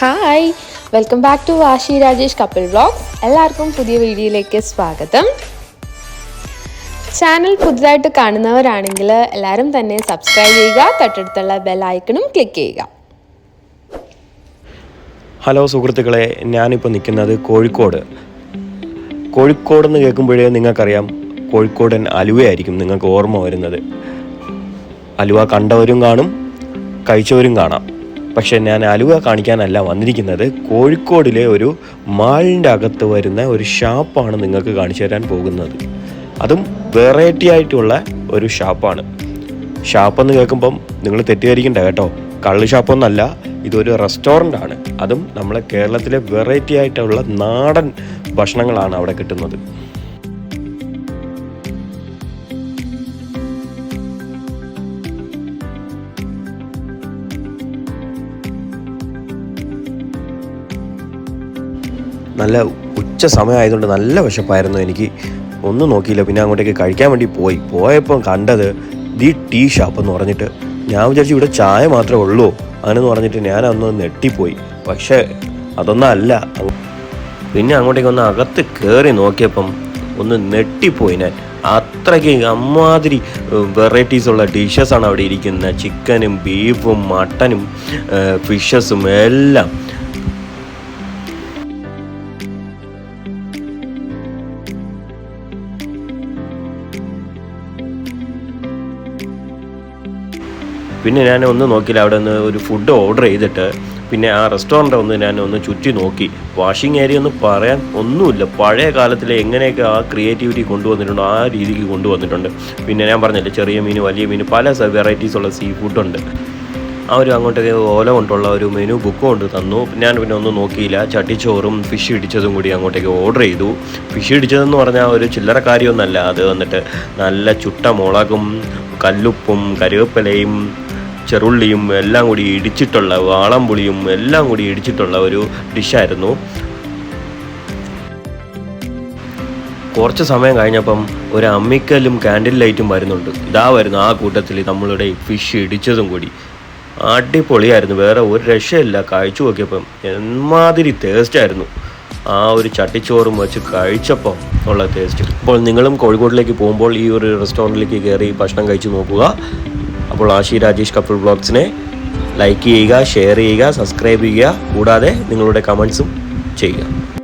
Hi welcome back to Vashi Rajesh couple vlogs എല്ലാവർക്കും പുതിയ വീഡിയോയിലേക്ക് സ്വാഗതം. ചാനൽ പുതുതായിട്ട് കാണുന്നവരാണെങ്കിൽ എല്ലാവരും തന്നെ സബ്സ്ക്രൈബ് ചെയ്യുക തൊട്ടടുത്തുള്ള ബെൽ ഐക്കണും ക്ലിക്ക് ചെയ്യുക. ഹലോ സുഹൃത്തുക്കളെ ഞാനിപ്പോൾ നിൽക്കുന്നത് കോഴിക്കോട്. കോഴിക്കോട് എന്ന് കേൾക്കുമ്പോഴേ നിങ്ങൾക്കറിയാം കോഴിക്കോടൻ അലുവയായിരിക്കും നിങ്ങൾക്ക് ഓർമ്മ വരുന്നത്. അലുവ കണ്ടവരും കാണും കഴിച്ചവരും കാണാം. പക്ഷേ ഞാൻ അലുവ കാണിക്കാനല്ല വന്നിരിക്കുന്നത്. കോഴിക്കോടിലെ ഒരു മാളിന്റെ അകത്ത് വരുന്ന ഒരു ഷാപ്പാണ് നിങ്ങൾക്ക് കാണിച്ചു തരാൻ പോകുന്നത്. അതും വെറൈറ്റി ആയിട്ടുള്ള ഒരു ഷാപ്പാണ്. ഷാപ്പെന്ന് കേൾക്കുമ്പം നിങ്ങൾ തെറ്റിദ്ധരിക്കണ്ട കേട്ടോ. കള്ള് ഷാപ്പൊന്നല്ല ഇതൊരു റെസ്റ്റോറന്റ് ആണ്. അതും നമ്മളെ കേരളത്തിലെ വെറൈറ്റി ആയിട്ടുള്ള നാടൻ ഭക്ഷണങ്ങളാണ് അവിടെ കിട്ടുന്നത്. നല്ല ഉച്ച സമയമായതുകൊണ്ട് നല്ല വിശപ്പായിരുന്നു എനിക്ക്. ഒന്നും നോക്കിയില്ല. പിന്നെ അങ്ങോട്ടേക്ക് കഴിക്കാൻ വേണ്ടി പോയി. പോയപ്പോൾ കണ്ടത് ദി ടീ ഷാപ്പ് എന്ന് പറഞ്ഞിട്ട്. ഞാൻ വിചാരിച്ചു ഇവിടെ ചായ മാത്രമേ ഉള്ളൂ. അങ്ങനെന്ന് പറഞ്ഞിട്ട് ഞാൻ അന്ന് നെട്ടിപ്പോയി പക്ഷേ അതൊന്നും അല്ല. പിന്നെ അങ്ങോട്ടേക്ക് ഒന്ന് അകത്ത് കയറി നോക്കിയപ്പം ഒന്ന് നെട്ടിപ്പോയി ഞാൻ. അത്രയ്ക്ക് അമ്മാതിരി വെറൈറ്റീസ് ഉള്ള ഡിഷസ് ആണ് അവിടെ ഇരിക്കുന്നത്. ചിക്കനും ബീഫും മട്ടനും ഫിഷസും എല്ലാം. പിന്നെ ഞാൻ ഒന്ന് നോക്കിയില്ല അവിടെ നിന്ന് ഒരു ഫുഡ് ഓർഡർ ചെയ്തിട്ട് പിന്നെ ആ റെസ്റ്റോറന്റ് ഒന്ന് ഞാൻ ഒന്ന് ചുറ്റി നോക്കി. വാഷിംഗ് ഏരിയ ഒന്നും പറയാൻ ഒന്നുമില്ല. പഴയ കാലത്തിലെ എങ്ങനെയൊക്കെ ആ ക്രിയേറ്റിവിറ്റി കൊണ്ടുവന്നിട്ടുണ്ടോ ആ രീതിക്ക് കൊണ്ടുവന്നിട്ടുണ്ട്. പിന്നെ ഞാൻ പറഞ്ഞില്ല ചെറിയ മീൻ വലിയ മീൻ പല വെറൈറ്റീസ് ഉള്ള സീ ഫുഡുണ്ട് അവർ അങ്ങോട്ടേക്ക് ഓല കൊണ്ടുള്ള ഒരു മെനു ബുക്ക് കൊണ്ട് തന്നു. ഞാൻ പിന്നെ ഒന്നും നോക്കിയില്ല. ചട്ടിച്ചോറും ഫിഷ് ഇടിച്ചതും കൂടി അങ്ങോട്ടേക്ക് ഓർഡർ ചെയ്തു. ഫിഷ് ഇടിച്ചതെന്ന് പറഞ്ഞാൽ ഒരു ചില്ലറ കാര്യമൊന്നുമല്ല അത് വന്നിട്ട് നല്ല ചുട്ട മുളകും കല്ലുപ്പും കരുവേപ്പിലയും ചെറുള്ളിയും എല്ലാം കൂടി ഇടിച്ചിട്ടുള്ള വാളംപുളിയും എല്ലാം കൂടി ഇടിച്ചിട്ടുള്ള ഒരു ഡിഷായിരുന്നു. കുറച്ച് സമയം കഴിഞ്ഞപ്പം ഒരു അമ്മിക്കല്ലും കാൻഡിൽ ലൈറ്റും വരുന്നുണ്ട്. ഇതാ വരുന്നു ആ കൂട്ടത്തിൽ നമ്മളുടെ ഫിഷ് ഇടിച്ചതും കൂടി. അടിപൊളിയായിരുന്നു. വേറെ ഒരു രക്ഷയില്ല. കഴിച്ചു നോക്കിയപ്പം എന്മാതിരി ടേസ്റ്റ് ആയിരുന്നു. ആ ഒരു ചട്ടിച്ചോറും വെച്ച് കഴിച്ചപ്പം ഉള്ള ടേസ്റ്റ് അപ്പോൾ നിങ്ങളും കോഴിക്കോട്ടിലേക്ക് പോകുമ്പോൾ ഈ ഒരു റെസ്റ്റോറന്റിലേക്ക് കയറി ഭക്ഷണം കഴിച്ചു നോക്കുക. അപ്പോൾ ആഷി രാജേഷ് കപ്പിൾ ബ്ലോഗ്സിനെ ലൈക്ക് ചെയ്യുക ഷെയർ ചെയ്യുക സബ്സ്ക്രൈബ് ചെയ്യുക. കൂടാതെ നിങ്ങളുടെ കമൻസും ചെയ്യുക.